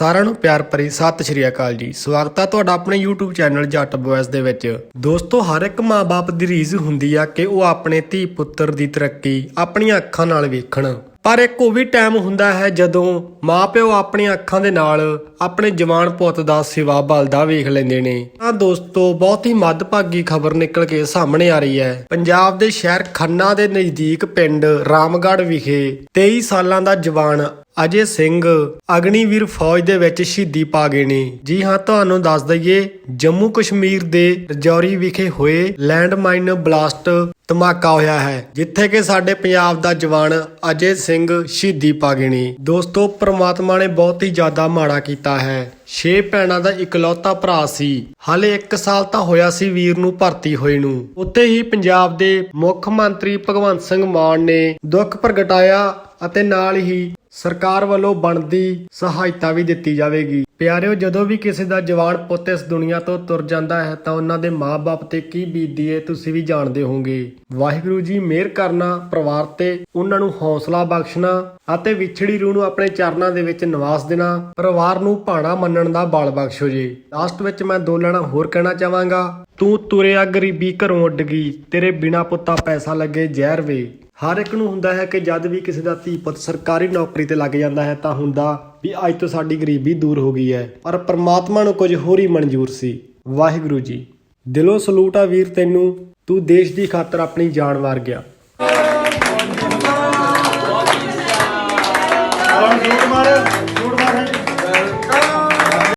ਸਾਰਿਆਂ ਨੂੰ ਪਿਆਰ ਭਰੀ ਸਤਿ ਸ਼੍ਰੀ ਅਕਾਲ ਜੀ। ਸਵਾਗਤ ਹੈ ਤੁਹਾਡਾ ਆਪਣੇ YouTube ਚੈਨਲ ਜੱਟ ਬॉयਜ਼ ਦੇ ਵਿੱਚ। ਦੋਸਤੋ, ਹਰ ਇੱਕ ਮਾਂ-ਬਾਪ ਦੀ ਰੀਜ਼ ਹੁੰਦੀ ਆ ਕਿ ਉਹ ਆਪਣੇ ਧੀ ਪੁੱਤਰ ਦੀ ਤਰੱਕੀ ਆਪਣੀਆਂ ਅੱਖਾਂ ਨਾਲ ਵੇਖਣ। ਪਰ ਇੱਕ ਉਹ ਵੀ ਟਾਈਮ ਹੁੰਦਾ ਹੈ ਜਦੋਂ ਮਾਪਿਓ ਆਪਣੀਆਂ ਅੱਖਾਂ ਦੇ ਨਾਲ ਆਪਣੇ ਜਵਾਨ ਪੁੱਤ ਦਾ ਸਿਵਾ ਬਲਦਾ ਵੇਖ ਲੈਂਦੇ ਨੇ। ਤਾਂ ਦੋਸਤੋ, ਬਹੁਤ ਹੀ ਮੱਦਭਾਗੀ ਖਬਰ ਨਿਕਲ ਕੇ ਸਾਹਮਣੇ ਆ ਰਹੀ ਹੈ। ਪੰਜਾਬ ਦੇ ਸ਼ਹਿਰ ਖੰਨਾ ਦੇ ਨਜ਼ਦੀਕ ਪਿੰਡ ਰਾਮਗੜ੍ਹ ਵਿਖੇ 23 ਸਾਲਾਂ ਦਾ ਜਵਾਨ ਅਜੇ ਸਿੰਘ ਅਗਨੀਵੀਰ ਫੌਜ ਦੇ ਵਿੱਚ ਸ਼ਹੀਦੀ ਪਾ ਗਏ ਨੇ। ਜੀ ਹਾਂ, ਤੁਹਾਨੂੰ ਦੱਸ ਦਈਏ, ਜੰਮੂ ਕਸ਼ਮੀਰ ਦੇ ਰਜੌਰੀ ਵਿਖੇ ਹੋਏ ਲੈਂਡਮਾਈਨ ਬਲਾਸਟ ਧਮਾਕਾ ਹੋਇਆ ਹੈ, ਜਿੱਥੇ ਕਿ ਸਾਡੇ ਪੰਜਾਬ ਦਾ ਜਵਾਨ ਅਜੇ ਸਿੰਘ ਸ਼ਹੀਦੀ ਪਾ ਗਏ ਨੇ। ਦੋਸਤੋ, ਪ੍ਰਮਾਤਮਾ ਨੇ ਬਹੁਤ ਹੀ ਜ਼ਿਆਦਾ ਮਾੜਾ ਕੀਤਾ ਹੈ। ਛੇ ਭੈਣਾਂ ਦਾ ਇਕਲੌਤਾ ਭਰਾ ਸੀ। ਹਾਲੇ 1 ਸਾਲ ਤਾਂ ਹੋਇਆ ਸੀ ਵੀਰ ਨੂੰ ਭਰਤੀ ਹੋਏ ਨੂੰ। ਉੱਤੇ ਹੀ ਪੰਜਾਬ ਦੇ ਮੁੱਖ ਮੰਤਰੀ ਭਗਵੰਤ ਸਿੰਘ ਮਾਨ ਨੇ ਦੁੱਖ ਪ੍ਰਗਟਾਇਆ ਅਤੇ ਨਾਲ ਹੀ ਸਰਕਾਰ ਵੱਲੋਂ ਬਣਦੀ ਸਹਾਇਤਾ ਵੀ ਦਿੱਤੀ ਜਾਵੇਗੀ। ਪਿਆਰਿਓ, ਜਦੋਂ ਵੀ ਕਿਸੇ ਦਾ ਜਵਾਨ ਪੁੱਤ ਇਸ ਦੁਨੀਆ ਤੋਂ ਤੁਰ ਜਾਂਦਾ ਹੈ, ਤਾਂ ਉਹਨਾਂ ਦੇ ਮਾਪੇ ਤੇ ਕੀ ਬੀਤਦੀ ਹੈ ਤੁਸੀਂ ਵੀ ਜਾਣਦੇ ਹੋਵੋਗੇ। ਵਾਹਿਗੁਰੂ ਜੀ, ਮਿਹਰ ਕਰਨਾ, ਪਰਿਵਾਰ ਤੇ ਉਹਨਾਂ ਨੂੰ ਹੌਸਲਾ ਬਖਸ਼ਣਾ ਅਤੇ ਵਿਛੜੀ ਰੂਹ ਨੂੰ ਆਪਣੇ ਚਰਨਾਂ ਦੇ ਵਿੱਚ ਨਿਵਾਸ ਦੇਣਾ, ਪਰਿਵਾਰ ਨੂੰ ਭਾਣਾ ਮੰਨਣ ਦਾ ਬਲ ਬਖਸ਼ੋ ਜੀ। ਲਾਸਟ ਵਿੱਚ ਮੈਂ ਦੋ ਲੈਣਾ ਹੋਰ ਕਹਿਣਾ ਚਾਹਾਂਗਾ। ਤੂੰ ਤੁਰਿਆ ਗਰੀਬੀ ਘਰੋਂ ਉੱਡ ਗਈ, ਤੇਰੇ ਬਿਨਾ ਪੁੱਤਾ ਪੈਸਾ ਲੱਗੇ ਜ਼ਹਿਰ ਵੇ। ਹਰ ਇੱਕ ਨੂੰ ਹੁੰਦਾ ਹੈ ਕਿ ਜਦ ਵੀ ਕਿਸੇ ਦਾ ਧੀ ਪੁੱਤ ਸਰਕਾਰੀ ਨੌਕਰੀ ਤੇ ਲੱਗ ਜਾਂਦਾ ਹੈ, ਤਾਂ ਹੁੰਦਾ ਵੀ ਅੱਜ ਤੋਂ ਸਾਡੀ ਗਰੀਬੀ ਦੂਰ ਹੋ ਗਈ ਹੈ। ਪਰ ਪ੍ਰਮਾਤਮਾ ਨੂੰ ਕੁਝ ਹੋਰ ਹੀ ਮਨਜ਼ੂਰ ਸੀ। ਵਾਹਿਗੁਰੂ ਜੀ। ਦਿਲੋਂ ਸਲੂਟ ਆ ਵੀਰ ਤੈਨੂੰ। ਤੂੰ ਦੇਸ਼ ਦੀ ਖਾਤਰ ਆਪਣੀ ਜਾਨ ਵਾਰ ਗਿਆ। ਆਹ ਜੂਟ ਮਾਰ